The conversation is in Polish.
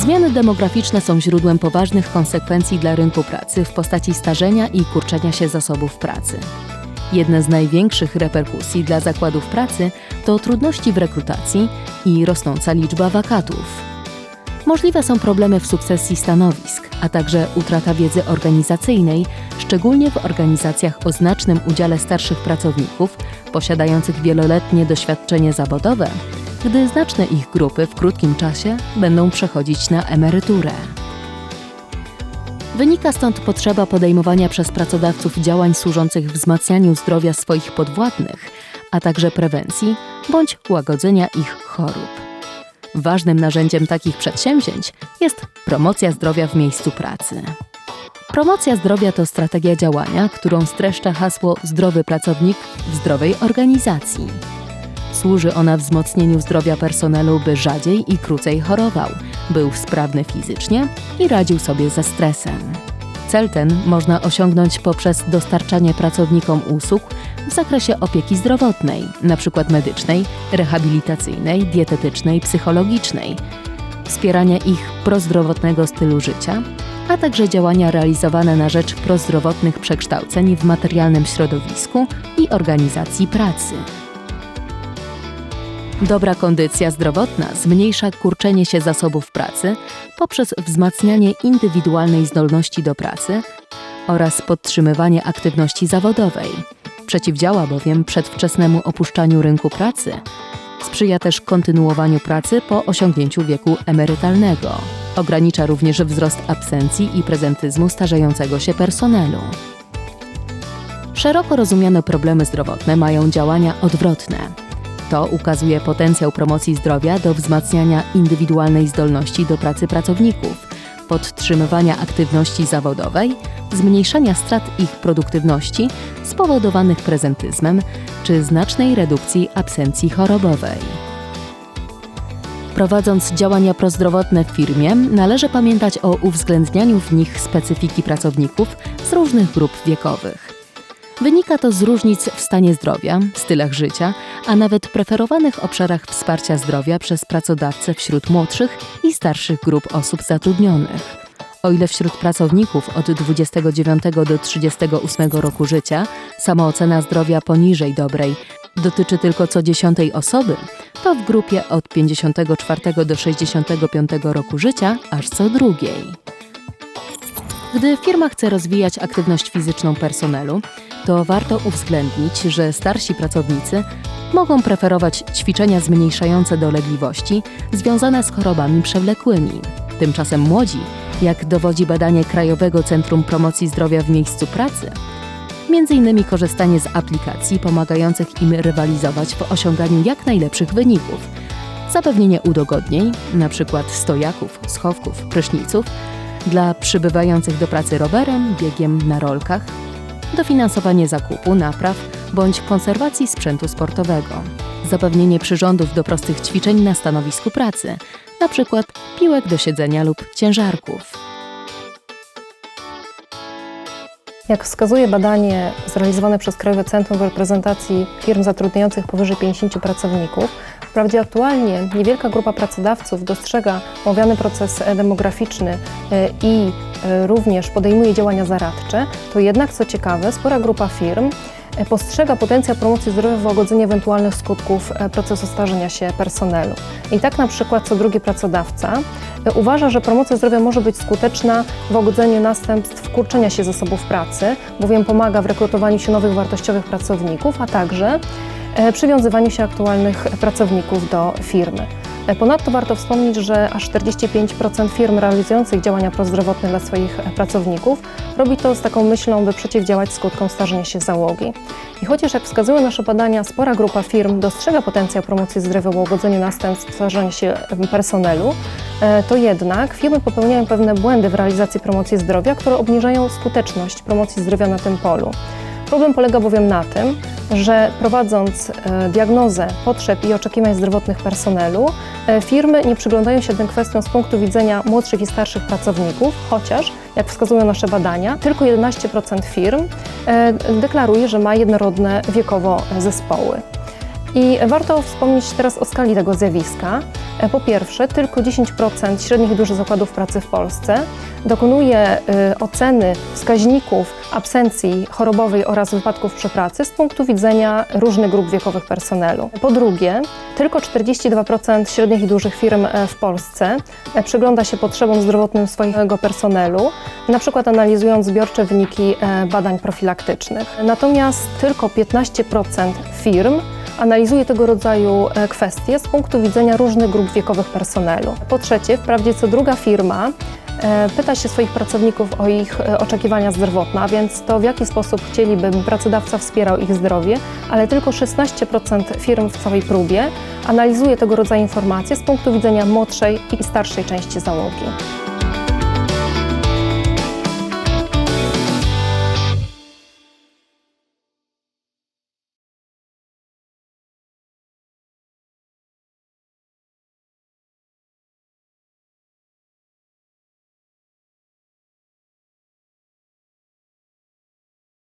Zmiany demograficzne są źródłem poważnych konsekwencji dla rynku pracy w postaci starzenia i kurczenia się zasobów pracy. Jedne z największych reperkusji dla zakładów pracy to trudności w rekrutacji i rosnąca liczba wakatów. Możliwe są problemy w sukcesji stanowisk, a także utrata wiedzy organizacyjnej, szczególnie w organizacjach o znacznym udziale starszych pracowników posiadających wieloletnie doświadczenie zawodowe, gdy znaczne ich grupy w krótkim czasie będą przechodzić na emeryturę. Wynika stąd potrzeba podejmowania przez pracodawców działań służących wzmacnianiu zdrowia swoich podwładnych, a także prewencji bądź łagodzenia ich chorób. Ważnym narzędziem takich przedsięwzięć jest promocja zdrowia w miejscu pracy. Promocja zdrowia to strategia działania, którą streszcza hasło zdrowy pracownik w zdrowej organizacji. Służy ona wzmocnieniu zdrowia personelu, by rzadziej i krócej chorował, był sprawny fizycznie i radził sobie ze stresem. Cel ten można osiągnąć poprzez dostarczanie pracownikom usług w zakresie opieki zdrowotnej, np. medycznej, rehabilitacyjnej, dietetycznej, psychologicznej, wspierania ich prozdrowotnego stylu życia, a także działania realizowane na rzecz prozdrowotnych przekształceń w materialnym środowisku i organizacji pracy. Dobra kondycja zdrowotna zmniejsza kurczenie się zasobów pracy poprzez wzmacnianie indywidualnej zdolności do pracy oraz podtrzymywanie aktywności zawodowej. Przeciwdziała bowiem przedwczesnemu opuszczaniu rynku pracy. Sprzyja też kontynuowaniu pracy po osiągnięciu wieku emerytalnego. Ogranicza również wzrost absencji i prezentyzmu starzejącego się personelu. Szeroko rozumiane problemy zdrowotne mają działania odwrotne. To ukazuje potencjał promocji zdrowia do wzmacniania indywidualnej zdolności do pracy pracowników, podtrzymywania aktywności zawodowej, zmniejszania strat ich produktywności spowodowanych prezentyzmem czy znacznej redukcji absencji chorobowej. Prowadząc działania prozdrowotne w firmie, należy pamiętać o uwzględnianiu w nich specyfiki pracowników z różnych grup wiekowych. Wynika to z różnic w stanie zdrowia, stylach życia, a nawet preferowanych obszarach wsparcia zdrowia przez pracodawcę wśród młodszych i starszych grup osób zatrudnionych. O ile wśród pracowników od 29 do 38 roku życia samoocena zdrowia poniżej dobrej dotyczy tylko co dziesiątej osoby, to w grupie od 54 do 65 roku życia aż co drugiej. Gdy firma chce rozwijać aktywność fizyczną personelu, to warto uwzględnić, że starsi pracownicy mogą preferować ćwiczenia zmniejszające dolegliwości związane z chorobami przewlekłymi. Tymczasem młodzi, jak dowodzi badanie Krajowego Centrum Promocji Zdrowia w miejscu pracy, między innymi korzystanie z aplikacji pomagających im rywalizować w osiąganiu jak najlepszych wyników, zapewnienie udogodnień, np. stojaków, schowków, pryszniców, dla przybywających do pracy rowerem, biegiem na rolkach, dofinansowanie zakupu, napraw bądź konserwacji sprzętu sportowego, zapewnienie przyrządów do prostych ćwiczeń na stanowisku pracy, np. piłek do siedzenia lub ciężarków. Jak wskazuje badanie zrealizowane przez Krajowe Centrum Reprezentacji Firm Zatrudniających powyżej 50 pracowników, wprawdzie aktualnie niewielka grupa pracodawców dostrzega omawiany proces demograficzny e, i e, również podejmuje działania zaradcze, to jednak, co ciekawe, spora grupa firm E, postrzega potencjał promocji zdrowia w łagodzeniu ewentualnych skutków procesu starzenia się personelu. I tak na przykład co drugi pracodawca uważa, że promocja zdrowia może być skuteczna w łagodzeniu następstw kurczenia się zasobów pracy, bowiem pomaga w rekrutowaniu się nowych wartościowych pracowników, a także przywiązywaniu się aktualnych pracowników do firmy. E, ponadto warto wspomnieć, że aż 45% firm realizujących działania prozdrowotne dla swoich e, pracowników robi to z taką myślą, by przeciwdziałać skutkom starzenia się załogi. I chociaż, jak wskazują nasze badania, spora grupa firm dostrzega potencjał promocji zdrowia w łagodzeniu następstw starzenia się personelu, e, to jednak firmy popełniają pewne błędy w realizacji promocji zdrowia, które obniżają skuteczność promocji zdrowia na tym polu. Problem polega bowiem na tym, że prowadząc e, diagnozę potrzeb i oczekiwań zdrowotnych personelu, e, firmy nie przyglądają się tym kwestiom z punktu widzenia młodszych i starszych pracowników, chociaż, jak wskazują nasze badania, tylko 11% firm e, deklaruje, że ma jednorodne wiekowo zespoły. I warto wspomnieć teraz o skali tego zjawiska. E, Po pierwsze, tylko 10% średnich i dużych zakładów pracy w Polsce dokonuje y, oceny wskaźników absencji chorobowej oraz wypadków przy pracy z punktu widzenia różnych grup wiekowych personelu. Po drugie, tylko 42% średnich i dużych firm e, w Polsce e, przygląda się potrzebom zdrowotnym swojego personelu, na przykład analizując zbiorcze wyniki e, badań profilaktycznych. Natomiast tylko 15% firm analizuje tego rodzaju e, kwestie z punktu widzenia różnych grup wiekowych personelu. Po trzecie, wprawdzie co druga firma e, pyta się swoich pracowników o ich e, oczekiwania zdrowotne, a więc to w jaki sposób chcieliby, by pracodawca wspierał ich zdrowie, ale tylko 16% firm w całej próbie analizuje tego rodzaju informacje z punktu widzenia młodszej i starszej części załogi.